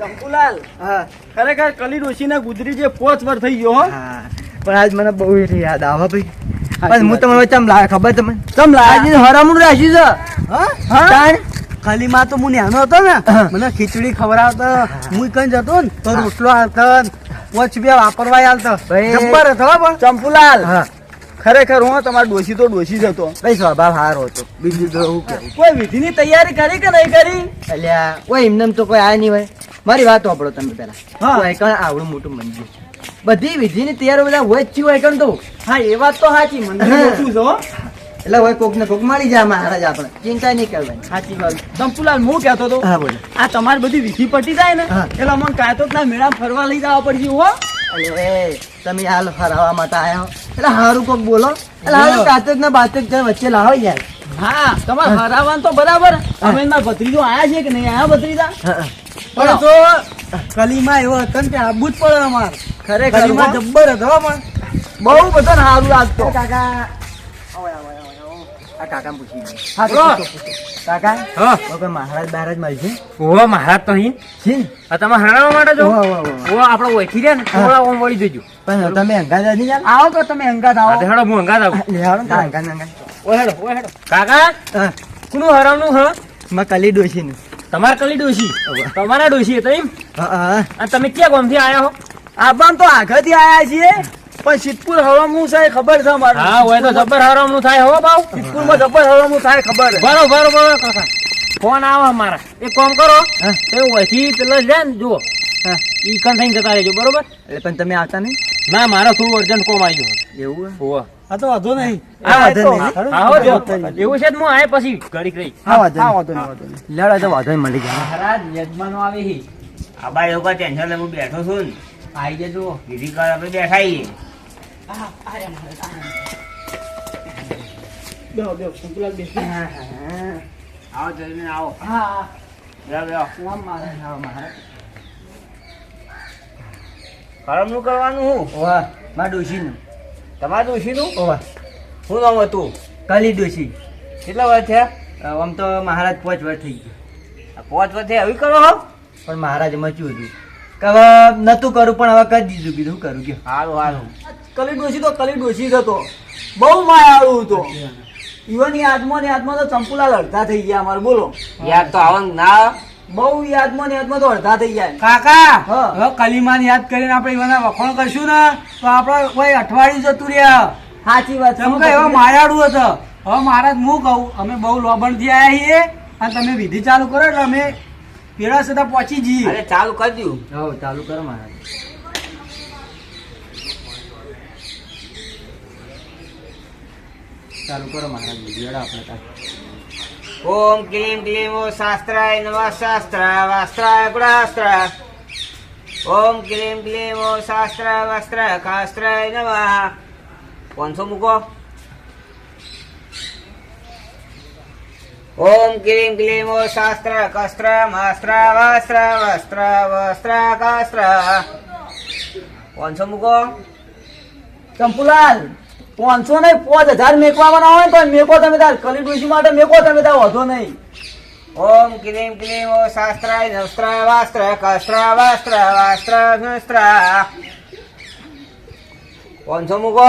ચંપુલાલ હા. ખરેખર કલી ડોશીના ગુજરી જે પોચ વાર થઈ ગયો હા. પણ આજ મને બહુ યાદ આવે ભાઈ. પણ હું તમને ચમ લાગે ખબર તમને? ચમ લાગે આજે હરામું રાખ્યું છે. હા? હા? તો હું નાનો હતો ને મને ખીચડી ખવડાવતો. હું. કઈ જતો ને તો રોટલો હાલતો પોચ બે વાપરવા હાલતો. જબ્બર હતો પણ. ચંપુલાલ હા. ખરેખર હું તમારો ડોશી તો ડોશી જ હતો. ભાઈ સ્વભાવ સારો હતો. બીજું તો હું કોઈ વિધિની તૈયારી કરી કે નહીં કરી? અલ્યા કોઈ એમને તો કોઈ આ નહીં હોય. મારી વાત વાપરો તમે પેલા. હા. આવડું મોટું મંદિર છે. બધી વિધિની તૈયારી બધા હોય જ છે હોય તો હા. એ વાત તો સાચી મંદિર મોટું છે એટલે હોય કોક ને કોક મળી જાય મહારાજ આપણે. ચિંતા નહીં કરવાની. સાચી વાત. ચંપુલાલ હું કહેતો હતો હા બોલો. આ તમારી બધી વિધિ પટી જાય ને એટલે અમને કાયતો ના મેળા ફરવા લઈ જવા પડશે હો. અરે તમે હાલ ફરાવા માટે આયા હો. એટલે હારું કોક બોલો. એટલે હારું. કાચક ને બાચક વચ્ચે લાવો યાર. હા તમારે હરાવાનું તો બરાબર. અમે ભત્રીજો આયા છે કે નહીં આયા ભત્રીજા? પણ તો કલીમાં એવો હતો ને કે આબુ જ પડે અમાર. ખરેખર કલીમાં. જબ્બર હતો પણ. બહુ બધો સારું લાગતો. કાકા. કાકા પૂછી. કાકા? હા. મહારાજ મળશે. તો અહીં. છે ને? તમે હરાવવા માટે જો. આપણે ઓળખી રહ્યા ને. થોડા ઓમ વળી દેજો પણ તમે અંગાજ નહીં? આવો તો તમે અંગાત આવો. હેડો હું હંગાત આવું. લે અંગાજ ને અંગાજ. ઓ હેડો ઓ હેડો. કાકા? હા, કોનું હરાવનું હ? માં કલી ડોશીનું. તમાર કલી ડોશી? તમારા ડોશી હતા એમ? તમે ક્યાં ગામથી આયા હો? આપણ તો આગળથી આયા છીએ પણ સિદ્ધપુર હવામું થાય ખબર છે અમારે. હા હોય તો જબર હરાવનું થાય હો બાવ સિદ્ધપુરમાં જબર હવામું થાય ખબર. બરો બરો બરો કાકા. ફોન આવે મારા એક કામ કરો. એ ઓયથી પેલા લે ને જુઓ. ઈ કન થઈને જતા રહેજો બરોબર? એટલે પણ તમે આવતા નહીં? ના મારો થોડું અર્જન્ટ કોમ આવી ગયું. એવું હે? આ તો વાંધો નહીં. હા, વાંધો તો નહીં. ખરું? જો. વાંધો એવું છે હું આય પછી ઘડીક રહી હા, વાંધો હા, વાંધો નહીં, વાંધો તો વાંધો નહીં મળી જાય મહારાજ યજમાનો આવે હી. આબા એવું કઈ ટેન્શન લે હું બેઠો છું ને. આઈ જજો. વિધિ કર આપણે બેઠા છીએ. બેહો, બેહો, શંકુલાલ બેસી. આવો જલ્દી આવો. હા, બેહો, બેહો. હા, મહારાજ, હા, મહારાજ. કરમનું કરવાનું હું? ઓવા માં ડોશીનું. તમારે ડોશીનું ઓવા. શું નામ હતું? કલી ડોશી કેટલા વર્ષ થયા? આમ તો મહારાજ પાંચ વર્ષ થઈ ગયા. આ પાંચ વર્ષ થયા? આવી કરો હો. પણ મહારાજ મચ્યું હતું? કે હવે નતું કરું પણ હવે કરી દીધું. કીધું શું કરું? કે સારું સારું કલી ડોશી તો કલી ડોશી જ હતો. બહુ માયાળું હતો. ઈવન યાદમાં ને આત્મા તો સંપૂલા લડતા થઈ ગયા અમારે બોલો. યાર તો આવવાનું ના. બહુ યાદમાં ને યાદમાં તો અડધા થઈ જાય કાકા. હવે કલીમાન યાદ કરીને આપણે એવાના વખોણ કરશું ને તો આપણે કોઈ અઠવાડિયું જતું રહ્યા સાચી વાત. જેમ કે એવા માયાડું હતો હવે મારા હું કહું અમે બહુ લોબણથી આવ્યા છીએ અને તમે વિધિ ચાલુ કરો એટલે અમે પેલા સદા પહોંચી જઈએ અરે ચાલુ કરી દઉં હો ચાલુ કરો મારા ચાલુ કરો મારા વિધિ આપણે. ઓમ ક્લીમ ક્લીમ ઓ શાસ્ત્રાય નમઃ શાસ્ત્ર વાસ્ત્રાય ગુણાસ્ત્ર ઓમ ક્લીમ ક્લીમ ઓ શાસ્ત્ર વસ્ત્ર કાસ્ત્રાય નમઃ. પાંચસો મૂકો. ઓમ ક્લીમ ક્લીમ ઓ શાસ્ત્ર કસ્ત્ર માસ્ત્ર વસ્ત્ર વસ્ત્ર વસ્ત્ર કાસ્ત્ર પાંચસો મૂકો. ચંપુલાલ. પાંચસો નહીં પાંચ હજાર મેકવાના હોય આવે તો મેકો તમે તાર કલી ડોશી માટે મેકો તમે તાર વધો નહીં. ઓમ ક્લીમ ક્લીમ ઓ શાસ્ત્રાય નસ્ત્ર વાસ્ત્ર કસ્ત્ર વાસ્ત્ર વાસ્ત્ર નસ્ત્ર. પાંચસો મૂકો.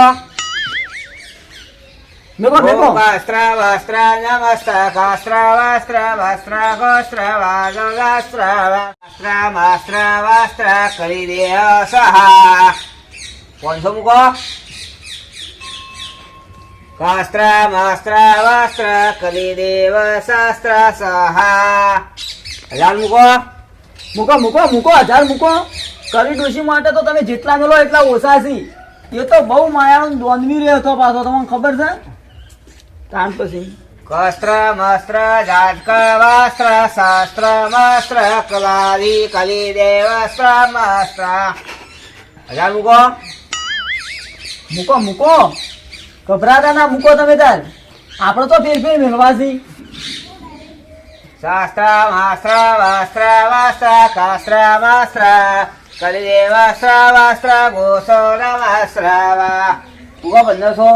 મેકો મેકો. વાસ્ત્ર વસ્ત્ર નમસ્ત કાસ્ત્ર વસ્ત્ર વસ્ત્ર કસ્ત્ર વાસ્ત્ર વાસ્ત્ર માસ્ત્ર વસ્ત્ર કરી દે સહા. પાંચસો મૂકો. કાસ્ત્ર માસ્ત્ર વસ્ત્ર કરી દેવ શાસ્ત્ર સહા હજાર મૂકો મૂકો મૂકો મૂકો હજાર મૂકો કલી ડોશી માટે તો તમે જેટલા મેલો એટલા ઓછા છી. એ તો બહુ માયાનો દોનવી રહ્યો હતો પાછો તમને ખબર છે? તાણ પછી. કસ્ત્ર મસ્ત્ર જાતક વાસ્ત્ર શાસ્ત્ર મસ્ત્ર કલાવી કલી દેવ મસ્ત્ર. હજાર મૂકો? મૂકો મૂકો. ગભરાતા ના મૂકો તમે તાર. આપણે તો ફેર ફેર મેળવાસી શાસ્ત્ર માસ્ત્ર વાસ્ત્ર વાસ્ત્ર કાસ્ત્ર માસ્ત્ર કલિદેવ વાસ્ત્ર વાસ્ત્ર ગોસોલ વાસ્ત્ર વા ઉગો પંદરસો.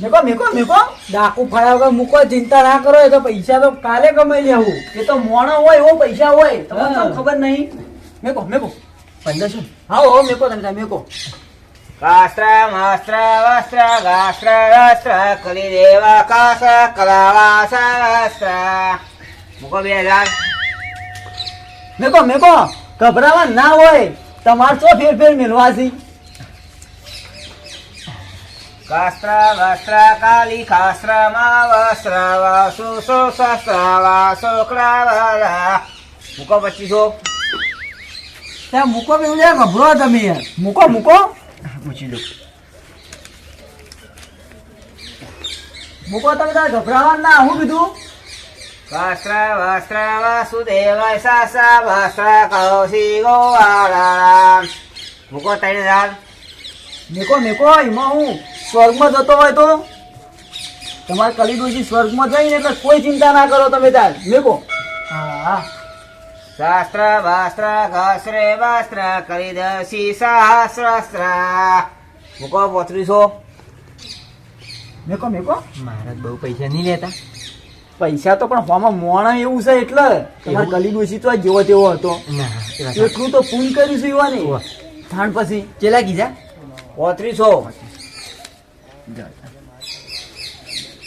મેકો મેકો મેકો. ડાકુ ફાયા વગર મૂકો ચિંતા ના કરો એ તો પૈસા તો કાલે કમાઈ લેવું. એ તો મોણો હોય એવો પૈસા હોય. તમને. ખબર નહીં. મેકો મેકો. પંદરસો. હા હો મેકો તમે મેકો. કાસ્ત્ર માસ્ત્ર વાસ્ત્ર ગાસ્ત્ર રાસ્ત્ર કલિદેવ કાસ કલાવાસ વાસ્ત્ર મૂકો બે હજાર. મેકો મેકો. ગભરાવા ના હોય. તમાર શું ફેર ફેર મેળવાસી કાસ્ત્ર વસ્ત્ર કાલી કાસ્ત્ર મા વસ્ત્ર વાસુ સો શસ્ત્ર વાસો ક્રાવલા મૂકો પચીસો. ત્યાં મૂકો લે ગભરો તમે. મૂકો મૂકો. પૂછી દો મૂકો તમે તાર ગભરાવા ના હું કીધું? કાસ્ત્ર વસ્ત્ર વાસુદેવાય સાસા વસ્ત્ર કૌશી ગોવાળા. મૂકો ત્રણ હજાર મેકો મેકો એમાં હું સ્વર્ગમાં જતો હોય તો? તમારે કલી સ્વર્ગમાં જઈને એટલે કોઈ ચિંતા ના કરો તમે તાર. મેકો. હા હા. શાસ્ત્ર વાસ્ત્ર ઘસ્રે વસ્ત્ર દસી સહસ્રસ્ત્ર મૂકો પોત્રીસો. મેકો મેકો. મારા બહુ પૈસા નહીં લેતા. પૈસા તો પણ હોમાં મોણા એવું છે એટલે. તમારે કલી ડોસી તો જેવો તેવો હતો. એટલું તો પૂન કરીશું એવા નહીં થાણ પછી. ચેલા કીધા? પોત્રીસો.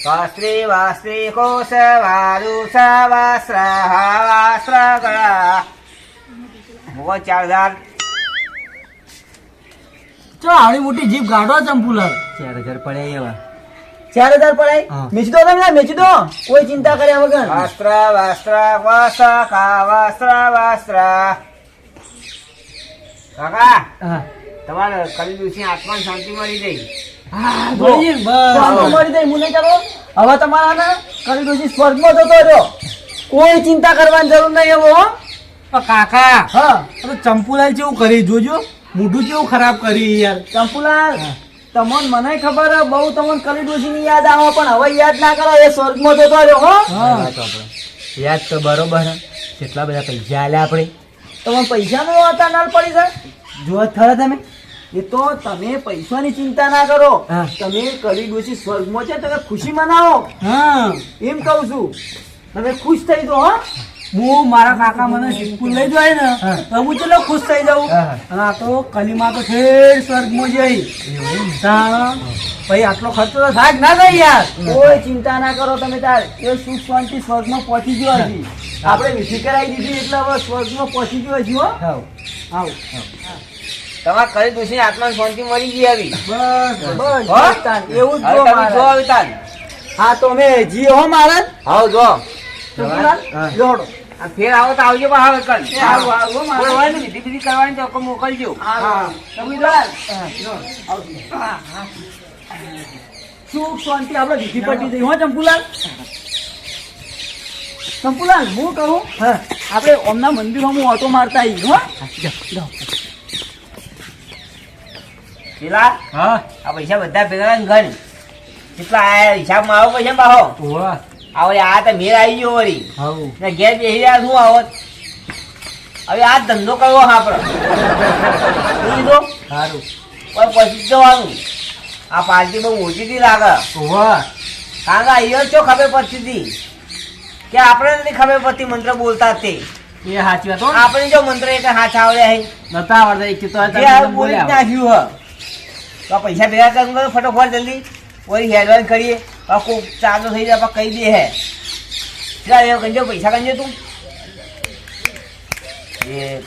શાસ્ત્રી વાસ્ત્રી કોશ વારુ સવસ્ત્ર વાસ્ત્ર ગળા મૂકો ચાર હજાર ચો આવડી મોટી જીપ ગાડો ચંપુલાલ. ચાર હજાર પડે એવા. ચાર હજાર પડાય? હા. મેચી દો તમે મેચી દો કોઈ ચિંતા કર્યા વગર. વાસ્ત્ર વાસ્ત્ર વાસ કા વાસ્ત્ર વાસ્ત્ર. કાકા. હા. તમારે કરી દિવસની આત્મા શાંતિ મળી જઈ ને, મળી જાય, મુને ચાલો. હવે તમારા ને કલી ડોશી સ્વર્ગમાં જતો રહ્યો. કોઈ ચિંતા કરવાની જરૂર નહીં એવો કાકા હા. ચંપુલાલ જેવું કરી જોજો. મોઢું કેવું ખરાબ કરી યાર. ચંપુલાલ તમને મને ખબર હે, બહુ તમને કલી ની યાદ આવે પણ હવે યાદ ના કરો એ સ્વર્ગમાં જતો રહ્યો હો. યાદ તો બરોબર. કેટલા બધા પૈસા આલ્યા આપણે. તમને પૈસાનો હતા નાલ પડી છે જો થયા તમે? એ તો તમે પૈસાની ચિંતા ના કરો. તમે કલી ડોસી સ્વર્ગમાં છે તમે ખુશી મનાવો. હા. એમ કહું છું. તમે ખુશ થઈ દો હા? હું મારા કાકા મને સિદ્ધપુર લઈ જાય ને તો હું ચલો ખુશ થઈ જાઉં? આ તો કલીમાં તો ફેર સ્વર્ગમાં જઈ. ભાઈ આટલો ખર્ચો તો થાય ના થાય યાર. કોઈ ચિંતા ના કરો તમે તાર. એ સુખ શાંતિ સ્વર્ગમાં પહોંચી ગયો હજી. આપણે વિધિ કરાવી દીધી એટલે હવે સ્વર્ગમાં પહોંચી ગયો હજી હો. હાવ. આવ. તમારે કરી દુષી આત્મા શાંતિ મળી ગઈ આવી. બસ બસ. હો? બસ તાન, એવું જ જો તમે જો મારે આવી હા તો મે જી હો મહારાજ? હાવ જો. હા. જોડો આ ફેર આવો તો આવજો પણ હવે કલ આવો આવો આવું, કોઈ મહારાજ. હોય ને બીજી બીજી કરવાની તો મોકલજો. હા. હા. સુખ શાંતિ આપણે વિધિ પટી જઈ હો ચંપુલાલ? ચંપુલાલ હું કહું? હા. આપણે ઓમના મંદિરમાં હું ઓટો મારતા આવી હો. પેલા હા. આ પૈસા બધા ભેગા ઘર. ગણ કેટલા આયા હિસાબમાં આવો પૈસા બાહો આવો આ તો મેળ આવી ગયો વળી. હાઉ. ને ઘેર બેસી રહ્યા શું આવત હવે આ ધંધો કરવો આપણો. લીધો સારું પણ પછી જ જવાનું. આ પાર્ટી બહુ ઓછી થી લાગે. કારણ કે અહીંયા ચો ખબર પડતી હતી કે આપણે નથી ખબર પડતી મંત્ર બોલતા તે. એ સાચી વાત આપણે જો મંત્ર એક હાથ આવડ્યા હે. નતા આવડતા એક તો આ બોલી નાખ્યું હ. તો પૈસા ભેગા કરું કરો ફટોફટ જલ્દી કોઈ હેડવાન કરીએ. આ ચાલુ થઈ જાય કહી દે હે. ચાલ એવું કંજો પૈસા કંજો તું. એ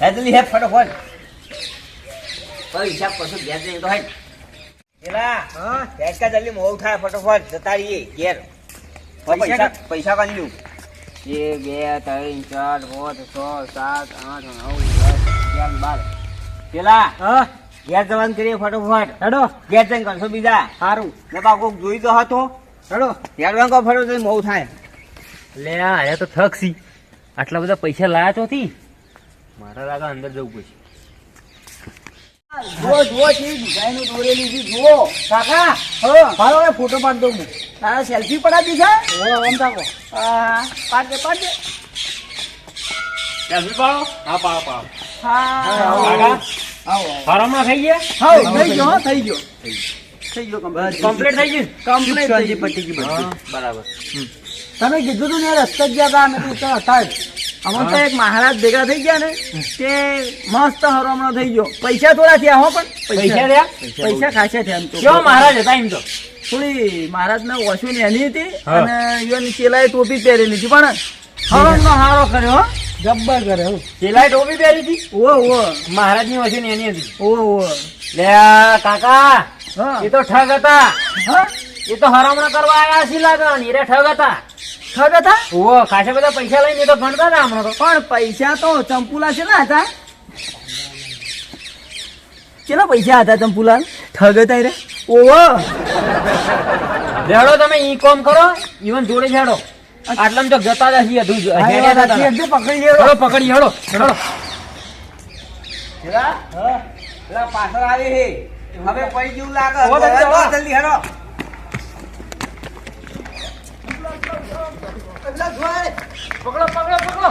હે જલ્દી હે ફટોફટ. પૈસા પછી જઈને તો હે. પેલા હા જલ્દી મોડું થાય ફટોફટ જતા રહીએ ઘેર. પૈસા પૈસા એક બે ત્રણ ચાર પાંચ છ સાત આઠ નવ દસ અગિયાર બાર. પેલા હા. ઘેર જવાનું કરીએ ફટોફટ. હેડો. ઘેર જઈને કરશો બીજા. સારું નકા કોક જોઈ તો હતો. હેડો. હેડવાનું કો ફટો જઈને મોડું થાય. લે આયા તો થકસી આટલા બધા પૈસા લાયા ચોથી? મારા લાગા અંદર જવું પડશે. જુઓ જુઓ કેવી ડિઝાઇનો દોરેલી છે જુઓ. કાકા હાલો હવે ફોટો પાડ દઉં હું. તારા સેલ્ફી પડાવી છે? ઓ આમ તાકો હા સેલ્ફી પાડો? હા પાડો પાડો. હા. કાકા થઈ ગયા? હા થઈ ગયો હો, થઈ ગયો. થઈ ગયો. કમ્પ્લીટ કમ્પ્લીટ થઈ ગયું? કમ્પ્લીટ થઈ ગયું. પટી ગઈ બરાબર. તમે કીધું તું ને રસ્તે ગયા હતા અમે તો હતા જ તો એક મહારાજ ભેગા થઈ ગયા ને કે મસ્ત હરામણો થઈ ગયો. પૈસા થોડા થયા હો પણ. પૈસા રહ્યા પૈસા ખાસા થયા. એમ તો. મહારાજ હતા એમ તો? થોડી મહારાજ ને ઓછું એની હતી. અને ઈવન ચેલાએ ટોપી પહેરેલી હતી. પણ હરમણો હારો કર્યો હો. જબ્બર કર્યો. ચેલાએ ટોપી પહેરી હતી? ઓ ઓ મહારાજની ઓછું એની હતી. ઓ ઓ લે કાકા હા. એ તો ઠગ હતા. હા. એ તો હરામણા કરવા આવ્યા છે લાગે ને એ ઠગ હતા. ઠગ હતા ઓ ખાસા બધા પૈસા લઈને તો ગણતા હતા હમણાં તો. પણ પૈસા તો ચંપુલા કેટલા હતા. કેટલા પૈસા હતા ચંપુલાલ? ઠગ હતા રે. ઓહો. હેડો તમે ઈ કોમ કરો ઈવન જોડે હેડો આટલામાં તો જતા જ હજુ પકડી લેવો પકડી હેડો હેડો. પેલા પાછળ આવી. હે હવે પડી જેવું લાગે. જલ્દી હેડો, આવો. જલ્દી હેડો પકડો પકડો પકડો